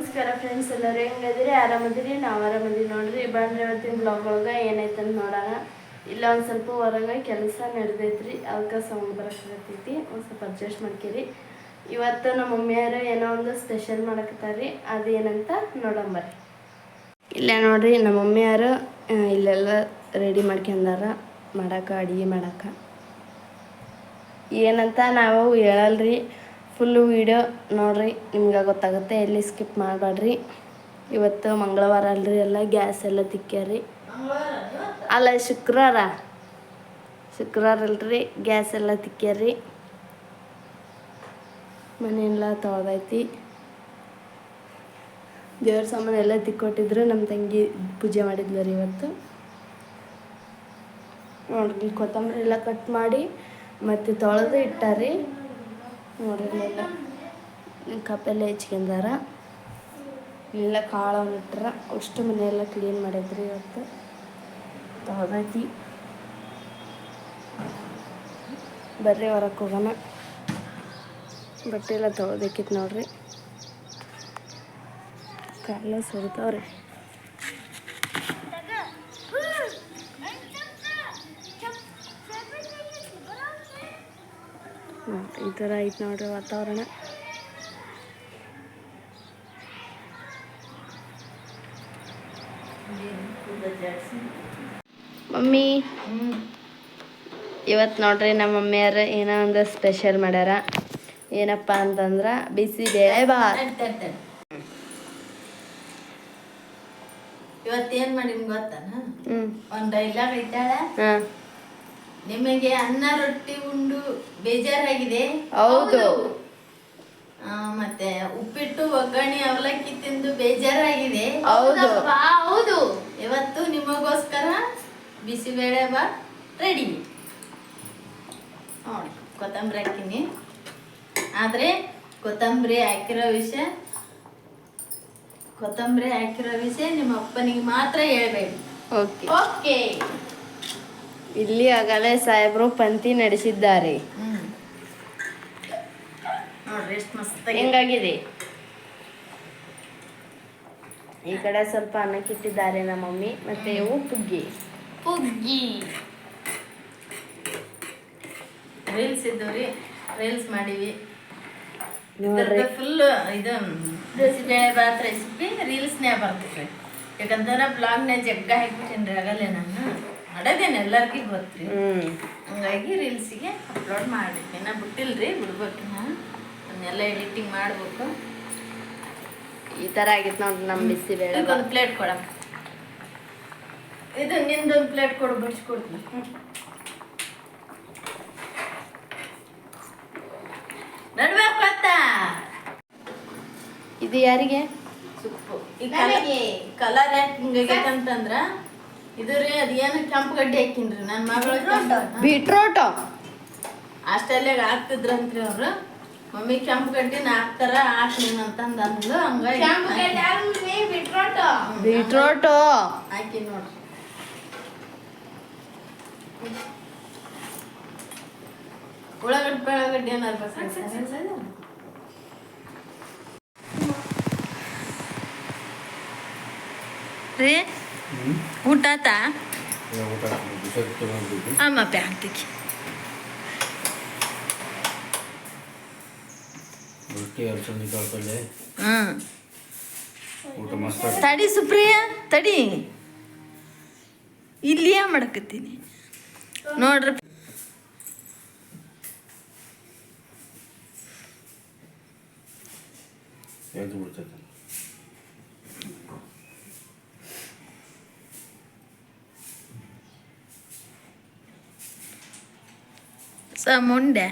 ನಮಸ್ಕಾರ ಫ್ರೆಂಡ್ಸ್ ಎಲ್ಲರೂ ಹೆಂಗದಿರಿ ಆರಾಮದಿರಿ ನಾವು ಆರಾಮದಿರಿ ನೋಡ್ರಿ. ಬಂದ್ರೆ ಇವತ್ತಿನ ಬ್ಲಾಗ್ ಒಳಗೆ ಅಂತ ನೋಡೋಣ. ಇಲ್ಲ, ಒಂದು ಸ್ವಲ್ಪ ಹೊರಗೆ ಕೆಲಸ ನಡೆದೈತ್ರಿ. ಅದಕ್ಕೆ ಸೌಂಡ್ ಬರಕತ್ತೈತಿ. ಒಂದು ಸ್ವಲ್ಪ ಅಡ್ಜಸ್ಟ್ ಮಾಡ್ಕಿರಿ. ಇವತ್ತು ನಮ್ಮ ಮಮ್ಮಿಯವರು ಏನೋ ಒಂದು ಸ್ಪೆಷಲ್ ಮಾಡಕತ್ತಾರ್ರಿ. ಅದೇನಂತ ನೋಡಂಬರ್ರಿ ಇಲ್ಲ ನೋಡ್ರಿ, ನಮ್ಮ ಮಮ್ಮಿಯವರು ಇಲ್ಲೆಲ್ಲ ರೆಡಿ ಮಾಡ್ಕೊಂಡಾರ. ಮಾಡಕ್ಕೆ ಅಡುಗೆ ಮಾಡಕ್ಕೆ ಏನಂತ ನಾವು ಹೇಳಲ್ರಿ. ಫುಲ್ಲು ವೀಡಿಯೋ ನೋಡಿರಿ, ನಿಮ್ಗೆ ಗೊತ್ತಾಗುತ್ತೆ, ಎಲ್ಲಿ ಸ್ಕಿಪ್ ಮಾಡಬೇಡ್ರಿ. ಇವತ್ತು ಮಂಗಳವಾರ ಅಲ್ರಿ ಎಲ್ಲ ಗ್ಯಾಸ್ ಎಲ್ಲ ತಿಕ್ಕ್ಯಾರಿ. ಅಲ್ಲ, ಶುಕ್ರವಾರ? ಶುಕ್ರವಾರ ಅಲ್ರಿ ಗ್ಯಾಸ್ ಎಲ್ಲ ತಿಕ್ಕ್ಯಾರಿ. ಮನೆಯೆಲ್ಲ ತೊಳೆದೈತಿ. ದೇವ್ರ ಸಾಮಾನು ಎಲ್ಲ ತಿಕ್ಕೊಟ್ಟಿದ್ರು ನಮ್ಮ ತಂಗಿ ಪೂಜೆ ಮಾಡಿದ್ಲು ರೀ ಇವತ್ತು. ಇಲ್ಲಿ ಕೊತ್ತಂಬರಿ ಎಲ್ಲ ಕಟ್ ಮಾಡಿ, ಮತ್ತು ತೊಳೆದು ಇಟ್ಟಾರಿ. ನೋಡ್ರಿ ಇಲ್ಲೆಲ್ಲ ಕಪ್ಪೆಲ್ಲ ಹೆಚ್ಕೊಂಡಾರ. ಎಲ್ಲ ಕಾಳವನ್ನು ಇಟ್ಟಾರ ಅಷ್ಟು ಮನೆಯೆಲ್ಲ ಕ್ಲೀನ್ ಮಾಡಿದ್ರಿ ಇವತ್ತು. ತೊಳೆದೈತಿ ಬರ್ರಿ ಹೊರಕ್ಕೆ ಹೋಗೋಣ. ಬಟ್ಟೆ ಎಲ್ಲ ತೊಗೊಬೇಕಿತ್ತು ನೋಡ್ರಿ. ಕಾಲ ಸುರಿತಾವ್ರಿ ನೋಡ್ರಿ ಈ ಥರ ಐತೆ ನೋಡ್ರಿ ವಾತಾವರಣ. ಮಮ್ಮಿ ಇವತ್ತು ನೋಡ್ರಿ ನಮ್ಮ ಮಮ್ಮಿಯರು ಏನೋ ಒಂದು ಸ್ಪೆಷಲ್ ಮಾಡ್ಯಾರ. ಏನಪ್ಪ ಅಂತಂದ್ರೆ ಬಿಸಿ ಬೇಳೆ ಬಾ ಇವತ್ತೇನ್ ಮಾಡಿನ್ ಗೊತ್ತಾನ? ಒಂದು ಒಂದ್ ಡೈಲಾಗ್ ಐತಾಳ? ಹಾಂ. ನಿಮಗೆ ಅನ್ನ ರೊಟ್ಟಿ ಉಂಡು ಬೇಜಾರಾಗಿದೆ? ಹೌದು. ಮತ್ತೆ ಉಪ್ಪಿಟ್ಟು ಒಗ್ಗರಣೆ ಅವಲಕ್ಕಿ ತಿಂದು ಬೇಜಾರಾಗಿದೆ. ಹೌದು. ಹೌದು. ಇವತ್ತು ನಿಮಗೋಸ್ಕರ ಬಿಸಿಬೇಳೆ ಬಾ ರೆಡಿ. ನೋಡಿ ಕೊತ್ತಂಬರಿ ಹಾಕಿನಿ ಆದ್ರೆ ಕೊತ್ತಂಬರಿ ಹಾಕಿರೋ ವಿಷಯ ಕೊತ್ತಂಬರಿ ಹಾಕಿರೋ ವಿಷಯ ನಿಮ್ಮ ಅಪ್ಪನಿಗೆ ಮಾತ್ರ ಹೇಳ್ಬೇಕು. ಓಕೆ. ಓಕೆ. ಇಲ್ಲಿ ಆಗಲೇ ಸಾಹೇಬರು ಪಂಕ್ತಿ ನಡೆಸಿದ್ದಾರೆ. ಹ್ಮ್. ನೋಡ್ರಿ ಎಷ್ಟು ಮಸ್ತ್ ಹೆಂಗಾಗಿದೆ? ಈ ಕಡೆ ಸ್ವಲ್ಪ ಅನ್ನಕ್ಕಿಟ್ಟಿದ್ದಾರೆ ನಮ್ಮ ಮಮ್ಮಿ ಮತ್ತೆ ಇವು ಪುಗ್ಗಿ ಪುಗ್ಗಿ ರೀಲ್ಸ್ ಇದ್ದವ್ರಿ ರೀಲ್ಸ್ ಮಾಡಿವಿ. ಫುಲ್ ಇದು ಬಾತ್ ರೆಸಿಪಿ ರೀಲ್ಸ್ನೇ ಬರ್ತೈತೆ ಯಾಕಂದ್ರೆ ಬ್ಲಾಗ್ನ ಜಗ್ಗ ಹಾಕ್ಬಿಟ್ಟಿನ್ರಿ ಆಗಲ್ಲೇ ನಾನು ಮಾಡೋದೇನು ಎಲ್ಲರಿಗೂ ಗೊತ್ತು ಹಂಗಾಗಿ ರೀಲ್ಸಿಗೆ ಅಪ್ಲೋಡ್ ಮಾಡಿದ್ದೆ ನಾ ಬಿಟ್ಟಿಲ್ರಿ ಬಿಡ್ಬೇಕು ಅದನ್ನೆಲ್ಲ ಎಡಿಟಿಂಗ್ ಮಾಡ್ಬೇಕು. ಈ ಥರ ಆಗಿತ್ತು ನೋಡಿ ನಮ್ಮ ಬಿಸಿ ಬೇಡ ಒಂದು ಪ್ಲೇಟ್ ಕೊಡ ಇದು ನಿಂದೊಂದು ಪ್ಲೇಟ್ ಕೊಡು ಬಡಿಸ್ಕೊಡ್ತೀನಿ ನಡ್ಬೇಕು ಗೊತ್ತಾ ಇದು ಯಾರಿಗೆ? ಸುಪ್ಪು ಯಾರಿಗೆ ಕಲರ್ ಯಾಕೆ ಹಿಂಗಾಗೈತಂತಂದ್ರ ಇದು ರೀ ಅದೇನು ಕೆಂಪು ಗಡ್ಡೆ ಹಾಕಿನ್ರಿ ನನ್ನ ಮಗಳು ಬೀಟ್ರೋಟು. ಹಾಸ್ಟೆಲ್ಯಾಗ ಹಾಕ್ತಿದ್ರಂತ್ರಿ ಅವ್ರು. ಮಮ್ಮಿ ಕೆಂಪು ಗಡ್ಡಿನ ಹಾಕ್ತಾರ ಹಾಕ್ ನೀನು ಅಂತಂದು ಅಂದ್ಲು ಹಂಗಾಗಿ ಬೀಟ್ರೋಟ್. ಹಾಕಿ ನೋಡ್ರಿ. ಉಳ್ಳಾಗಡ್ಡಿ ಬೆಳಗಡ್ಡಿ ಏನಾರು ರೀ ಊಟ ಆತಾ ಅಮ್ಮ ಪ್ಯಾಂಟಿಗೆ ತಡಿ ಸುಪ್ರಿಯ ತಡಿ. ಇಲ್ಲಿಯೇ ಮಾಡಕತ್ತೀನಿ. ನೋಡ್ರಿ. ಎದ್ದು ಬಿಡ್ತೈತೆ. ಮುಂಡೆ.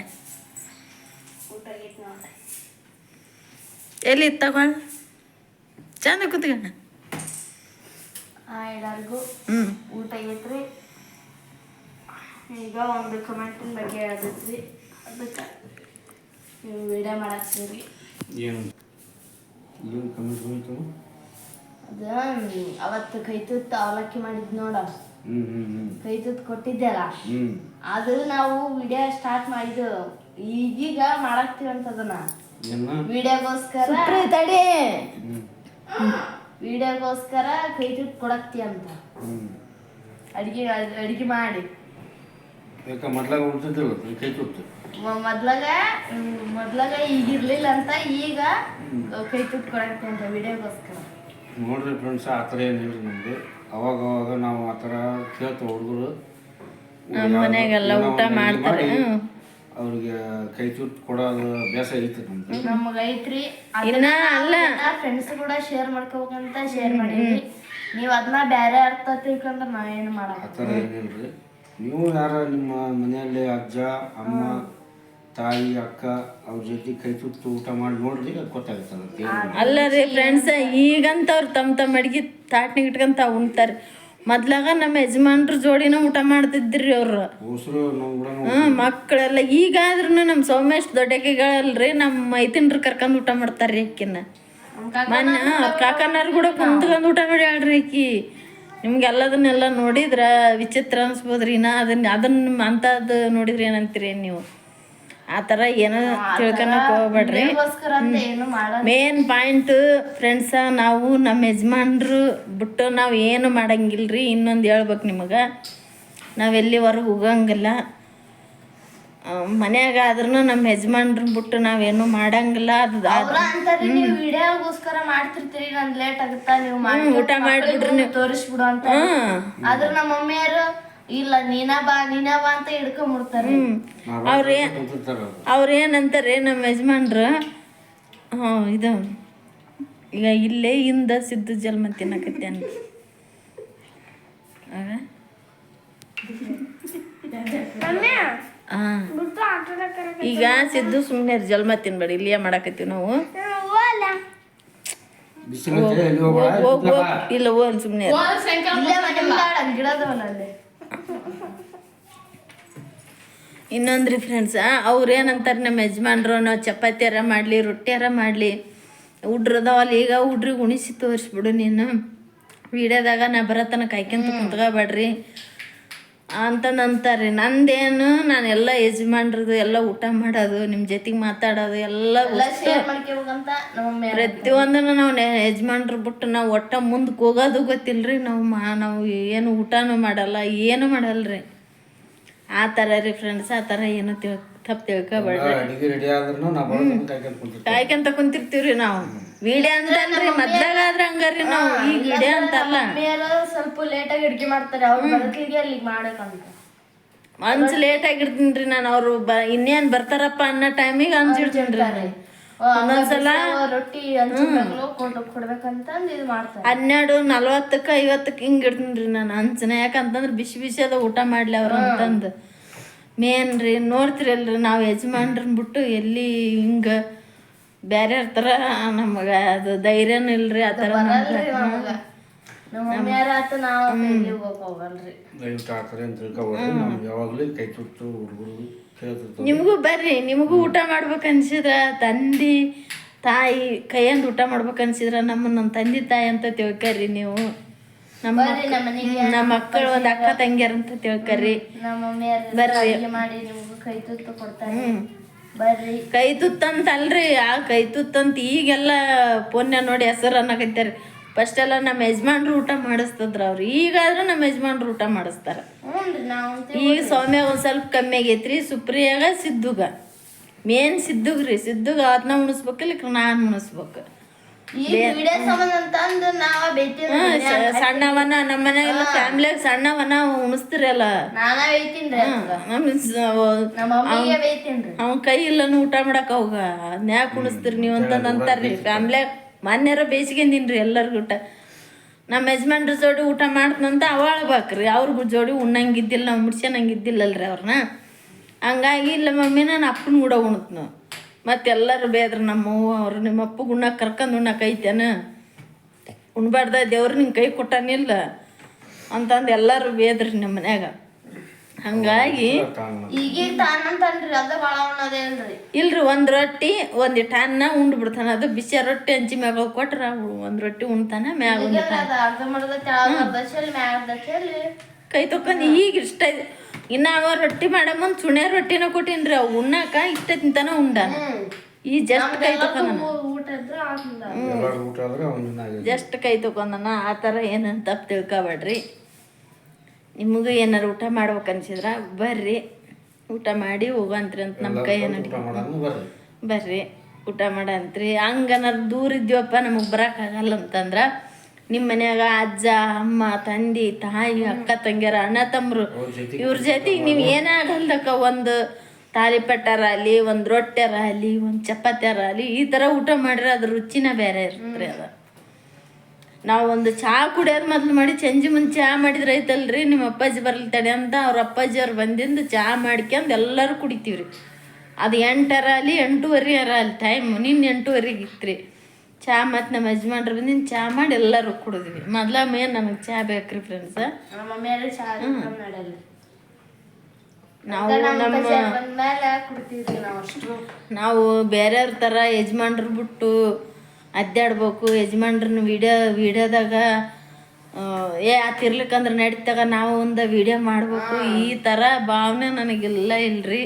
ಎಲ್ಲಿ ತಗೊಂಡ್ ಚಂದ ಕೂತ್ಕೊಂಡ ಎಲ್ಲರಿಗೂ ಊಟ ಆಗೈತ್ರಿ ಈಗ ಒಂದು ಕಮೆಂಟಿನ ಬಗ್ಗೆ ಹೇಳ್ತೈತ್ರಿ ಅದಕ್ಕೆ ನೀವು ವಿಡಿಯೋ ಮಾಡಾಕ್ತೀರಿ. ಏನು? ಏನು ಕಮೆಂಟ್ ಹೋಯ್ತು ಅದ ಅವತ್ತು ಕೈ ತುತ್ತ ಅವಲಕ್ಕಿ ಮಾಡಿದ್ ನೋಡ. ಹ್ಞೂ ಹ್ಞೂ ಹ್ಞೂ ಕೈ ತುತ್ತು ಕೊಟ್ಟಿದ್ದೆಲ್ಲ. ಅದು ನಾವು ವಿಡಿಯೋ ಸ್ಟಾರ್ಟ್ ಮಾಡಿದ್ದು ಈಗೀಗ ಅಂತ ಅದನ್ನ. ಏನ ವಿಡಿಯೋಗೋಸ್ಕರ ತಡಿ. ವಿಡಿಯೋಗೋಸ್ಕರ ಕೈ ತುಟ್ಟು ಕೊಡಕ್ತಿ ಅಂತ. ಅಡಿಗೆ ಅಡಿಗೆ ಮಾಡಿ. ಮೊದ್ಲಾಗ ಉಳ್ತಿದ್ದಿಲ್ಲ ಕೈ ತುತ್ತು ಮೊದ್ಲಾಗ ಮೊದ್ಲಾಗ ಈಗ ಇರ್ಲಿಲ್ಲ ಅಂತ ಈಗ ಕೈ ತುಟ್ಟು ಕೊಡಕ್ತಿ ಅಂತ ವಿಡಿಯೋಗೋಸ್ಕರ. ನೋಡ್ರಿ ಫ್ರೆಂಡ್ಸ್ ಆ ಥರ ಏನಿಲ್ಲ ನಮ್ದು. ಅವಾಗ ಅವಾಗ ನಾವು ಆ ಥರ ಕೇಳ್ತೇವೆ ಹುಡುಗರು. ಮನೆಗೆಲ್ಲ ಊಟ ಮಾಡ್ತಾರೆ. ಅವ್ರಿಗೆ ಕೈ ಚುಟ್ ಕೊಡೋದು ಅಭ್ಯಾಸ ಐತೆ ನಮ್ಗೆ ನಮ್ಗೆ ಐತ್ರಿ. ಇನ್ನ ಅಲ್ಲ. ಫ್ರೆಂಡ್ಸ್ ಕೂಡ ಶೇರ್ ಮಾಡ್ಕೋಬೇಕಂತ ಶೇರ್ ಮಾಡೀವಿ. ನೀವು ಅದನ್ನ ಬೇರೆ ಅರ್ಥ ತಿಳ್ಕೊಂಡ್ರೆ ನಾವೇನು ಆ ಮಾಡಲ್ಲ. ಥರ ಏನಿಲ್ರಿ. ನೀವು ಯಾರ ನಿಮ್ಮ ಮನೆಯಲ್ಲಿ ಅಜ್ಜ ಅಮ್ಮ ತಾಯಿ ಅಕ್ಕ ಅವ್ರ ಜೊತೆ ಕೈ ತುತ್ತು ಊಟ ಮಾಡಿ ನೋಡ್ರಿ ಗೊತ್ತಾಗುತ್ತೆ ಅಲ್ಲ ರೀ ಫ್ರೆಂಡ್ಸ್ ಈಗಂತ ಅವ್ರು ತಮ್ಮ ತಮ್ಮ ಅಡ್ಗೆ ತಾಟ್ನಿಗೆ ಇಟ್ಕೊಂತ ಉಣ್ತಾರೆ. ಮೊದ್ಲಾಗ ನಮ್ಮ ಯಜಮಾನ್ರ ಜೋಡಿನ ಊಟ ಮಾಡ್ತಿದ್ರಿ ಅವ್ರು. ಹ್ಮ್ ಮಕ್ಕಳೆಲ್ಲ ಈಗಾದ್ರೂ ನಮ್ಮ ಸೌಮೇಶ್ ದೊಡ್ಡಕ್ಕಿಗಳಲ್ರಿ ನಮ್ಮ ಮೈತಿನ್ರು ಕರ್ಕೊಂಡು ಊಟ ಮಾಡ್ತಾರ್ರಿ ಅಕ್ಕಿನ ಮನ್ನ ಕಾಕನಾರ್ ಕೂಡ ಕುಂತ್ಕೊಂಡ್ ಊಟ ಮಾಡಿ ಹೇಳ್ರಿ ಅಕ್ಕಿ ನಿಮ್ಗೆ ಎಲ್ಲದನ್ನೆಲ್ಲ ನೋಡಿದ್ರ ವಿಚಿತ್ರ ಅನ್ಸ್ಬೋದ್ರಿ. ನಾ ಅದನ್ನ ಅದನ್ನ ಅಂಥದ್ದು ನೋಡಿದ್ರಿ ಏನಂತೀರಿ ನೀವು? ಆ ಥರ ಏನೋ ತಿಳ್ಕೊಳಕ್ ಹೋಗ್ಬೇಡ್ರಿ. ಮೇನ್ ಪಾಯಿಂಟ್ ಫ್ರೆಂಡ್ಸ ನಾವು ನಮ್ಮ ಯಜಮಾನ್ರು ಬಿಟ್ಟು ನಾವು ಏನು ಮಾಡಂಗಿಲ್ರಿ ಇನ್ನೊಂದು ಹೇಳ್ಬೇಕು ನಿಮಗೆ. ನಾವೆಲ್ಲಿ ಹೊರಗೆ ಹೋಗಂಗಿಲ್ಲ. ಮನ್ಯಾಗ ಆದ್ರೂ ನಮ್ಮ ಯಜಮಾನ್ರು ಬಿಟ್ಟು ನಾವೇನು ಮಾಡಂಗಿಲ್ಲ. ಅದು ವಿಡಿಯೋಗೋಸ್ಕರ ಮಾಡ್ತಿರ್ತೀರಿ ನಂದ್ ಲೇಟ್ ಆಗುತ್ತಾ ನೀವು ಊಟ ಮಾಡಿಬಿಡ್ರಿ ನೀವು. ತೋರಿಸ್ಬಿಡು ಅಂತ. ಆದ್ರೆ ನಮ್ಮ ಮಮ್ಮಿಯರು ಇಲ್ಲ ನೀನ ಬಾ ನೀನ ಬಾ ಅಂತ ಹಿಡ್ಕೊಂಡ್ಬಿಡ್ತಾರೆ ಅವ್ರೇ ಕುಂತಿರ್ತಾರೆ ಅವ್ರು. ಅವ್ರು ಏನಂತಾರೆ ನಮ್ಮ ಯಜಮಾನ್ರು ಹಾಂ ಇದು ಈಗ ಇಲ್ಲೇ ಹಿಂದ ಸಿದ್ದು ಜಲ್ಮ ತಿನ್ನಕತ್ತೆ ಅಂತ. ಈಗ ಸಿದ್ದು ಸುಮ್ಮನೆ ಜಲ್ಮ ತಿನ್ಬೇಡಿ ಇಲ್ಲಿಯ ಮಾಡಕತ್ತೀವಿ ನಾವು. ಇಲ್ಲ ಹೋಗ್ ಸುಮ್ಮನೆ ಇಲ್ಲೇ ರೀ ಫ್ರೆಂಡ್ಸ್ ಅವ್ರು ಏನಂತಾರೆ ನಮ್ಮ ಯಜಮಾನ್ರು ನಾವು ಚಪಾತಿಯಾರ ಮಾಡಲಿ ರೊಟ್ಟಿಯಾರ ಮಾಡಲಿ ಹುಡ್ರದವಲ್ಲ ಈಗ ಹುಡ್ರಿಗೆ ಉಣಿಸಿ ತೋರಿಸ್ಬಿಡು ನೀನು. ವೀಡಿಯೋದಾಗ ನಾ ಬರತನ ಕಾಯ್ಕೊಂತ ಕುಂತ್ಕೋಬೇಡ್ರಿ ಅಂತಂದು ನಂದೇನು ನಂದೇನು ನಾನೆಲ್ಲ ಯಜಮಾನ್ರದ್ದು ಎಲ್ಲ ಊಟ ಮಾಡೋದು ನಿಮ್ಮ ಜೊತೆಗೆ ಮಾತಾಡೋದು ಎಲ್ಲ ಎಲ್ಲ ಪ್ರತಿಯೊಂದನ್ನು ನಾವು ಯಜಮಾನ್ರು ಬಿಟ್ಟು ನಾವು ಒಟ್ಟ ಮುಂದಕ್ಕೆ ಹೋಗೋದು ಗೊತ್ತಿಲ್ರಿ. ನಾವು ಮಾ ನಾವು ಏನು ಊಟನೂ ಮಾಡಲ್ಲ ಏನು ಮಾಡಲ್ರಿ. ಆ ಥರ ರೀ ಫ್ರೆಂಡ್ಸ್ ಆ ಥರ ಏನು ತಿಳ್ ತಪ್ಪು ತಿಳ್ಕೊಬೇಡ್ರಿ. ಅಡಿಗೆ ರೆಡಿ ಆದ್ರೂ ನಾವು ಬರೋದನ್ನ ಕಾಯ್ಕೊಂಡು ಕುಂತಿರ್ತೀವಿ. ಕಾಯ್ಕೊಂತ ಕುಂತಿರ್ತೀವ್ರಿ ನಾವು. ವಿಡಿಯೋ ಅಂತಲ್ರಿ ಮೊದ್ಲಾಗಾದ್ರೆ ಹಂಗಾರಿ ನಾವು. ಈಗ ವಿಡಿಯೋ ಅಂತಲ್ಲ. ಸ್ವಲ್ಪ ಲೇಟಾಗಿ ಅಡ್ಗೆ ಮಾಡ್ತಾರೆ. ಅವ್ರು ಅಲ್ಲಿಗೆ ಮಾಡಕ್ಕಂತ ಅಂಜ್ ಲೇಟ್ ಆಗಿರ್ತೀನಿ ನಾನು. ಅವರು ಬ ಇನ್ನೇನು ಬರ್ತಾರಪ್ಪ ಅನ್ನೋ ಟೈಮಿಗೆ ಅಂಜಿಡ್ತೀನಿ ರೀ ಒಂದೊಂದ್ಸಲ ರೊಟ್ಟಿ ಹಂಚ್ಬೇಕು ಕೊಂಡು ಕೊಡ್ಬೇಕಂತ ಇದು ಮಾಡ್ತಾರೆ ಹನ್ನೆರಡು ನಲ್ವತ್ತಕ್ಕೆ ಐವತ್ತಕ್ಕೆ ಹಿಂಗೆ ಇಡ್ತೀನಿ ನಾನು ಅಂಚನೆ. ಯಾಕಂತಂದ್ರೆ ಬಿಸಿ ಬಿಸಿ ಅದ ಊಟ ಮಾಡ್ಲಿ ಅವ್ರು ಅಂತಂದು. ಮೇನ್ ರೀ ನೋಡ್ತಿರಲ್ರಿ ನಾವು ಯಜಮಾನ್ರನ್ ಬಿಟ್ಟು ಎಲ್ಲಿ ಹಿಂಗೆ ಬೇರೆ ಥರ ನಮಗೆ ಅದು ಧೈರ್ಯನೂ ಇಲ್ರಿ ಆ ಥರ ನಮ್ಮ ಮಮ್ಮಿಯಾರ ಆತ ನಾವು ಎಲ್ಲಿ ಹೋಗಕ್ ಹೋಗಲ್ರಿ ದಯವಿಟ್ಟು ಆ ಥರ ಏನು ತಿಳ್ಕೊಬೇಡ್ರಿ ನಾವು ಯಾವಾಗಲೂ ಕೈ ತುಟ್ಟು ಹುಡುಗರು ಕೇಳ್ತಿರ್ತಾರೆ. ನಿಮಗೂ ಬರ್ರಿ ನಿಮಗೂ ಊಟ ಮಾಡ್ಬೇಕು ಅನ್ಸಿದ್ರ ತಂದೆ ತಾಯಿ ಕೈಯಂದು ಊಟ ಮಾಡ್ಬೇಕು ಅನ್ಸಿದ್ರ ನಮ್ಮ ನಮ್ಮ ತಂದೆ ತಾಯಿ ಅಂತ ತಿಳ್ಕರಿ ನೀವು. ನಮ್ಮ ಬರ್ರಿ ನಮ್ಮ ಮನೆಗೆ ನಮ್ಮ ಮಕ್ಕಳು ಒಂದ್ ಅಕ್ಕ ತಂಗಿಯರ್ ಅಂತ ತಿಳ್ಕರಿ. ನಮ್ಮ ಮಮ್ಮಿಯಾರ ಬರ್ರಿ. ಅಡ್ಗೆ ಮಾಡಿ ನಿಮ್ಗೂ ಕೈ ತುತ್ತು ಕೊಡ್ತಾರೆ. ಬರ್ರಿ. ಕೈ ತುತ್ತಂತ ಅಲ್ರಿ ಆ ಕೈ ತುತ್ತಂತ ಈಗೆಲ್ಲ ಪುಣ್ಯ ನೋಡಿ ಹೆಸರು ಅನ್ನಕತ್ತಾರೆ ಫಸ್ಟ್ ಎಲ್ಲ ನಮ್ಮ ಯಜಮಾನ್ರು ಊಟ ಮಾಡಿಸ್ತದ್ರ ಅವ್ರು. ಈಗಾದ್ರೂ ನಮ್ಮ ಯಜಮಾನ್ರು ಊಟ ಮಾಡಿಸ್ತಾರೆ. ಈಗ ಸೌಮ್ಯ ಒಂದು ಸ್ವಲ್ಪ ಕಮ್ಮಿ ಆಗೈತ್ರಿ. ಸುಪ್ರಿಯಾಗ ಸಿದ್ದುಗ. ಮೇನ್ ಸಿದ್ದುಗ್ ರೀ ಸಿದ್ದುಗ ಅದನ್ನ ನಾನು ಉಣಿಸ್ಬೇಕು. ಬೇಯ್ತೀವಿ ಹ್ಮ್, ಸ- ಸಣ್ಣವನ ನಮ್ಮ ಮನೆಗೆಲ್ಲ ಫ್ಯಾಮಿಲಿಯಾಗ ಸಣ್ಣವನ ಉಣಿಸ್ತಿರಲ್ಲ ನಾನ ಅವ್ನ ಕೈ ಇಲ್ಲನು ಊಟ ಮಾಡಕ್ ಅವಾಗ ನ್ಯಾಕ್ ಉಣಿಸ್ತೀರಿ ನೀವು ಅಂತ ಅಂತಾರ್ರಿ. ಫ್ಯಾಮ್ಲಿಯಾಗ ಮಾನ್ಯರ ತಿನ್ರಿ ಎಲ್ಲರಿಗೂ ಊಟ. ನಮ್ಮ ಯಜಮಾನ್ರ ಜೋಡಿ ಊಟ ಮಾಡ್ತಂತ ಬಾಕ್ರಿ ಅವ್ರ ಜೋಡಿ ಉಣ್ಣಂಗಿದ್ದಿಲ್ಲ, ನಾವು ಮುಡ್ಸ್ಯನಂಗಿದ್ದಿಲ್ಲಲ್ರಿ ಅವ್ರನ್ನ ಹಂಗಾಗಿ ಇಲ್ಲ ಮಮ್ಮಿ, ನಾನು ಅಪ್ಪನ ಕೂಡ ಉಣ್ತು ನಾವು ಮತ್ತೆ ಎಲ್ಲರೂ ಬೇದ್ರ ನಮ್ಮವ್ವ ಅವ್ರು ನಿಮ್ಮ ಅಪ್ಪ ಉಣ್ಣಕ್ಕೆ ಕರ್ಕೊಂಡು ಉಣ್ಣಕ್ಕೆ ಐತೇನ? ಉಣ್ಬಾರ್ದ ದೇವ್ರು ನಿಂಗೆ ಕೈ ಕೊಟ್ಟಾನಿಲ್ಲ. ಅಂತಂದು ಎಲ್ಲರೂ ಬೇದ್ರಿ ನಮ್ಮ ಮನ್ಯಾಗ. ಹಂಗಾಗಿ ಈಗೀಗ ತಾನಂತನ್ರಿ ಅದ ಉಣ್ಣೋದೇನ್ರಿ ಇಲ್ರಿ ಒಂದ್ ರೊಟ್ಟಿ ಒಂದಿಟ್ಟು ಅನ್ನ ಉಂಡ್ ಬಿಡ್ತಾನ. ಅದು ಬಿಸಿ ರೊಟ್ಟಿ ಹಂಚಿ ಮ್ಯಾಗ ಕೊಟ್ರ ಒಂದ್ ರೊಟ್ಟಿ ಉಣ್ತಾನ ಮ್ಯಾಗ ಕೈ ತಕೊಂಡ್ ಈಗ ಇಷ್ಟ ಇದೆ. ಇನ್ನ ಅವ ರೊಟ್ಟಿ ಮಾಡಮ್ಮ ಸುಣ್ಯ ರೊಟ್ಟಿನ ಕೊಟ್ಟಿನ್ರಿ ಅವ್ ಉಣ್ಣಾಕ ಇಷ್ಟ ತಿಂತಾನ ಉಂಡಾನ. ಈ ಜಸ್ಟ್ ಕೈ ತಕೊಂಡ ಜಸ್ಟ್ ಕೈ ತಕೊಂಡನ ಆ ಥರ ಏನಂತ ತಪ್ಪು ತಿಳ್ಕೊಬೇಡ್ರಿ. ನಿಮಗೂ ಏನಾರು ಊಟ ಮಾಡ್ಬೇಕು ಅನ್ಸಿದ್ರ ಬರ್ರಿ. ಊಟ ಮಾಡಿ ಹೋಗಂತ್ರಿ ಅಂತ ನಮ್ಮ ಕೈ ಬರ್ರಿ. ಊಟ ಮಾಡಂತ್ರಿ. ಹಂಗನಾರು ದೂರ ಇದ್ದೀವಪ್ಪ ನಮಗೆ ಬರೋಕ್ಕಾಗಲ್ಲ ಅಂತಂದ್ರೆ ನಿಮ್ಮ ಮನ್ಯಾಗ ಅಜ್ಜ ಅಮ್ಮ ತಂದೆ ತಾಯಿ ಅಕ್ಕ ತಂಗಿಯರ ಅಣ್ಣ ತಮ್ಮರು ಇವ್ರ ಜೊತೆ ಇವ್ರ ಜೊತೆಗೆ ನೀವು ಏನೇ ಆಗಲ್ದಕ್ಕ ಒಂದು ತಾಲಿಪಟ್ಟಾರ ಆಗಲಿ ಒಂದು ರೊಟ್ಟ್ಯಾರ ಆಗಲಿ ಒಂದು ಅರ ಆಗಲಿ ಈ ಥರ ಊಟ ಮಾಡಿದ್ರೆ ಅದ್ರ ರುಚಿನ ಬೇರೆ ಇರುತ್ತೆ ಅದ. ನಾವು ಒಂದು ಚಹಾ ಕುಡಿಯೋದು ಮೊದ್ಲು ಮಾಡಿ ಸಂಜೆ ಮುಂದೆ ಚಹಾ ಮಾಡಿದ್ರೆ ಐತಲ್ರಿ ನಿಮ್ಮ ಅಪ್ಪಾಜಿ ಬರ್ಲಿ ತಡೆ ಅಂತ ಅವ್ರ ಅಪ್ಪಾಜಿ ಅವ್ರು ಬಂದಿಂದ ಚಹಾ ಮಾಡ್ಕೊಂಡು ಎಲ್ಲರೂ ಕುಡಿತೀವ್ರಿ. ಅದು ಎಂಟರ ಅಲ್ಲಿ ಎಂಟೂವರೆ ಅರ ಅಲ್ಲಿ ಟೈಮ್ ನಿನ್ನ ಎಂಟೂವರೆಗೆ ಇತ್ತು ಚಹಾ ಮತ್ತು ನಮ್ಮ ಯಜಮಾನ್ರು ಬಂದಿನ ಚಹಾ ಮಾಡಿ ಎಲ್ಲರೂ ಕುಡಿದ್ವಿ. ಮೊದ್ಲ ಮೇನ್ ನಮಗೆ ಚಹಾ ಬೇಕ್ರಿ ಫ್ರೆಂಡ್ಸ ನಾವು ನಮ್ಮ ನಾವು ಬೇರೆಯವ್ರ ಥರ ಯಜಮಾನ್ರು ಬಿಟ್ಟು ಅಡ್ಡಾಡ್ಬೇಕು ಯಜಮಾನ್ರನ್ನ ವಿಡಿಯೋ ವಿಡಿಯೋದಾಗ ಏ ಆತಿರ್ಲಿಕ್ಕಂದ್ರೆ ನಡೀತಾಗ ನಾವು ಒಂದು ವಿಡಿಯೋ ಮಾಡ್ಬೇಕು. ಈ ಥರ ಭಾವನೆ ನನಗಿಲ್ಲ ಇಲ್ರಿ.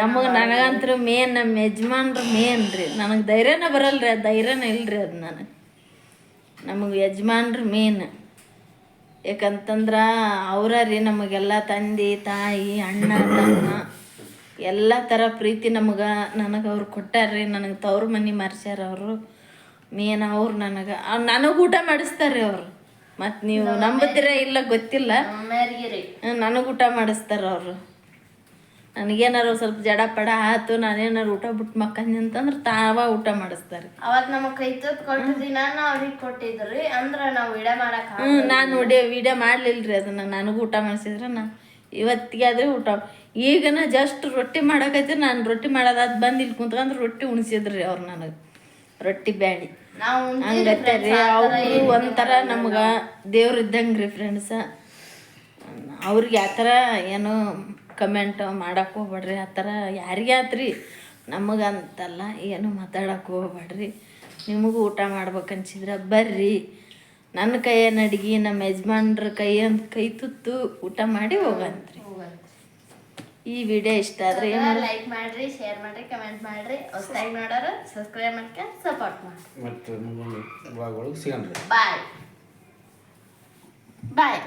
ನಮಗೆ ನನಗಂತೂ ಮೇನ್ ನಮ್ಮ ಯಜಮಾನ್ರು ಮೇನ್ ರೀ. ನನಗೆ ಧೈರ್ಯನೇ ಬರಲ್ರಿ ಆ ಧೈರ್ಯನೇ ಇಲ್ರಿ ಅದು ನನಗೆ. ನಮಗೆ ಯಜಮಾನ್ರು ಮೇನ್. ಯಾಕಂತಂದ್ರೆ ಅವರ ರೀ ನಮಗೆಲ್ಲ ತಂದೆ ತಾಯಿ ಅಣ್ಣ ತಮ್ಮ. ಎಲ್ಲ ಥರ ಪ್ರೀತಿ ನಮಗೆ ನನಗೆ ಅವ್ರು ಕೊಟ್ಟಾರ್ರಿ ನನಗೆ ತವ್ರ ಮನೆ ಮರ್ಸ್ಯಾರ ಅವರು. ಮೇನ್ ಅವ್ರು ನನಗೆ ನನಗೆ ಊಟ ಮಾಡಿಸ್ತಾರೆ ಅವರು. ಮತ್ತು ನೀವು ನಂಬುತ್ತೀರ ಇಲ್ಲ ಗೊತ್ತಿಲ್ಲ. ನನಗೆ ಊಟ ಮಾಡಿಸ್ತಾರೆ ಅವರು. ನನಗೇನಾರು ಸ್ವಲ್ಪ ಜಡ ಪಡ ಆತು ನಾನೇನಾರು ಊಟ ಬಿಟ್ಟು ಮಕ್ಕಂದಿ ಅಂತಂದ್ರೆ ತಾವ ಊಟ ಮಾಡಿಸ್ತಾರೆ ಅವಾಗ ನಮಗ್ ಕೈ ತುತ್ ಕೊಟ್ಟಿದ್ದೀನ ದಿನ ಅವ್ರಿಗೆ ಕೊಟ್ಟಿದ್ರಿ ಅಂದ್ರೆ ನಾವು ವಿಡಿಯೋ ಮಾಡಕ್ಕೆ ಹ್ಞೂ ನಾನು ವಿಡಿಯೋ ವಿಡಿಯೋ ರೀ ಅದನ್ನು. ನನಗೂ ಊಟ ಮಾಡಿಸಿದ್ರೆ ನಾ ಇವತ್ತಿಗೆ ಆದ್ರೆ ಊಟ. ಈಗನ ಜಸ್ಟ್ ರೊಟ್ಟಿ ಮಾಡಕೈತಿ ನಾನು ರೊಟ್ಟಿ ಮಾಡೋದಾದ್ ಬಂದು ಇಲ್ಲಿ ಕುಂತ್ಕೊಂಡ್ರೆ ರೊಟ್ಟಿ ಉಣಿಸಿದ್ರಿ ಅವ್ರು ನನಗೆ. ರೊಟ್ಟಿ ಬ್ಯಾಡಿ ನಾವು ಹಂಗತ್ತರಿ ಅವರು ಒಂಥರ ನಮ್ಗೆ ದೇವ್ರು ಇದ್ದಂಗೆ ರೀ ಫ್ರೆಂಡ್ಸ ಅವ್ರಿಗೆ ಆ ಥರ ಏನು ಕಮೆಂಟ್ ಮಾಡಕ್ಕೆ ಹೋಗ್ಬೇಡ್ರಿ ಆ ಥರ ಯಾರಿಗೆ ಆತ್ರಿ? ನಮಗಂತಲ್ಲ ಏನು ಮಾತಾಡಕ್ಕೆ ಹೋಗ್ಬೇಡ್ರಿ. ನಿಮಗೂ ಊಟ ಮಾಡ್ಬೇಕನ್ಸಿದ್ರೆ ಬರ್ರಿ. ನನ್ನ ಕೈಯನ್ನ ಅಡುಗೆ ನಮ್ಮ ಯಜಮಾನ್ರ ಕೈಯನ್ ಕೈ ತುತ್ತು ಊಟ ಮಾಡಿ ಹೋಗಂತ್ರಿ. ಈ ವಿಡಿಯೋ ಇಷ್ಟ ಆದ್ರೆ ಲೈಕ್ ಮಾಡ್ರಿ ಶೇರ್ ಮಾಡ್ರಿ ಕಮೆಂಟ್ ಮಾಡ್ರಿ. ಹೊಸ್ದಾಗಿ ನೋಡೋರು ಸಬ್ಸ್ಕ್ರೈಬ್ ಮಾಡ್ಕೊಂಡು ಸಪೋರ್ಟ್ ಮಾಡಿ ಮತ್ತೆ ಬಾಯ್ ಬಾಯ್